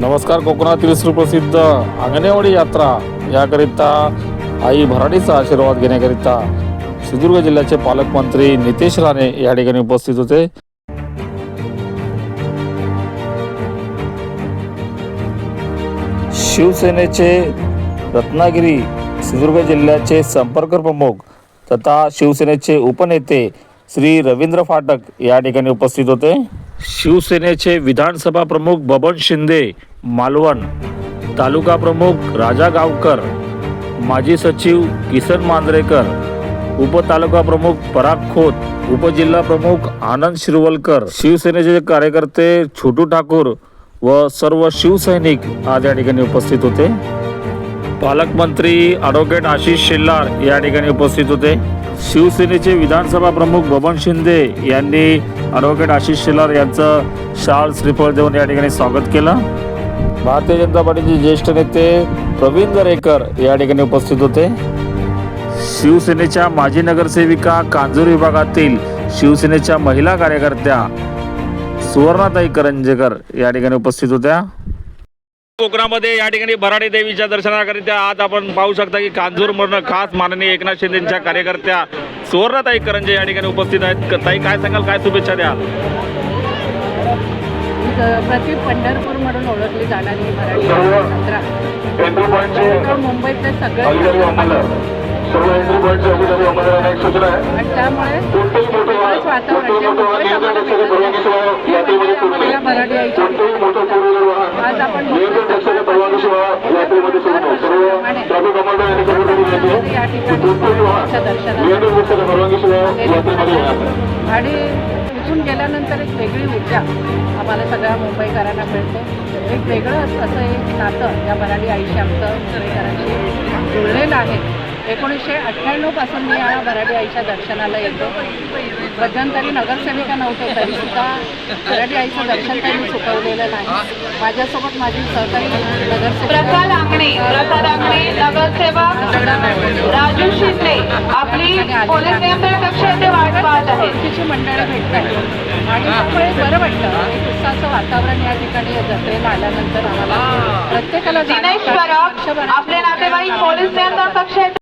नमस्कार कोकणातील सुप्रसिद्ध अंगणेवाडी यात्रा. याकरिता आई भराडीचा आशीर्वाद घेण्याकरिता सिंधुदुर्ग जिल्ह्याचे पालकमंत्री नितेश राणे या ठिकाणी उपस्थित होते. शिवसेनेचे रत्नागिरी सिंधुदुर्ग जिल्ह्याचे संपर्क प्रमुख तथा शिवसेनेचे उपनेते श्री रवींद्र फाटक या ठिकाणी उपस्थित होते. शिवसेनेचे विधानसभा प्रमुख बबन शिंदे मालवण तालुका प्रमुख राजा गावकर माजी सचिव किसन मांजरेकर उपतालुका प्रमुख पराग खोत उपजिल्हा प्रमुख आनंद शिरवलकर शिवसेनेचे कार्यकर्ते छोटू ठाकूर व सर्व शिवसैनिक आज या ठिकाणी उपस्थित होते. पालकमंत्री ॲडव्होकेट आशिष शेल्लार या ठिकाणी उपस्थित होते. शिवसेनेचे विधानसभा प्रमुख बबन शिंदे यांनी ॲडव्होकेट आशिष शेलार यांचं शाल श्रीफळ देऊन या ठिकाणी स्वागत केलं. भारतीय जनता पार्टीचे ज्येष्ठ नेते प्रवीण दरेकर या ठिकाणी उपस्थित होते. शिवसेनेच्या माजी नगरसेविका कांजूर विभागातील शिवसेनेच्या महिला कार्यकर्त्या सुवर्णाताई करंजेकर या ठिकाणी उपस्थित होत्या. कोकणामध्ये या ठिकाणी भराडी देवीच्या दर्शनाकरिता आज आपण पाहू शकता की कांजूर मधनं खास माननीय एकनाथ शिंदेच्या कार्यकर्त्या सुवर्णाताई करंजे या ठिकाणी उपस्थित आहेत. क- ताई काय सांगाल? काय शुभेच्छा द्याल? प्रति पंढरपूर म्हणून ओळखली जाणारी मराठी जत्रा जवळजवळ मुंबईतले सगळे आणि त्यामुळे वातावरण मराठी आज आपण या ठिकाणी दर्शनाला आणि इथून गेल्यानंतर एक वेगळी ऊर्जा आम्हाला सगळ्या मुंबईकरांना मिळते. एक वेगळं असं एक नातं या मराठी आयुष्य आमचं मुंबईकरांशी जुळलेलं आहे. एकोणीसशे अठ्ठ्याण्णवपासून मी या मराठी आईच्या दर्शनाला येतो. मध्यंतरी नगरसेविका नव्हते तरी सुद्धा मराठी आईचं दर्शन त्यांनी चुकवलेलं नाही. माझ्यासोबत माझी सहकारी नगरसेविका नगरसेवक राजू शिंदे आपली पोलीस नियंत्रण कक्ष येथे वाट पाहत आहे. ओळखीची मंडळी भेटतात आणि त्यामुळे बरं वाटतं उत्साहाचं वातावरण या ठिकाणी या जत्रेला आल्यानंतर आम्हाला प्रत्येकाला दिनेश आपले नातेवाईक पोलीस नियंत्रण कक्ष येथे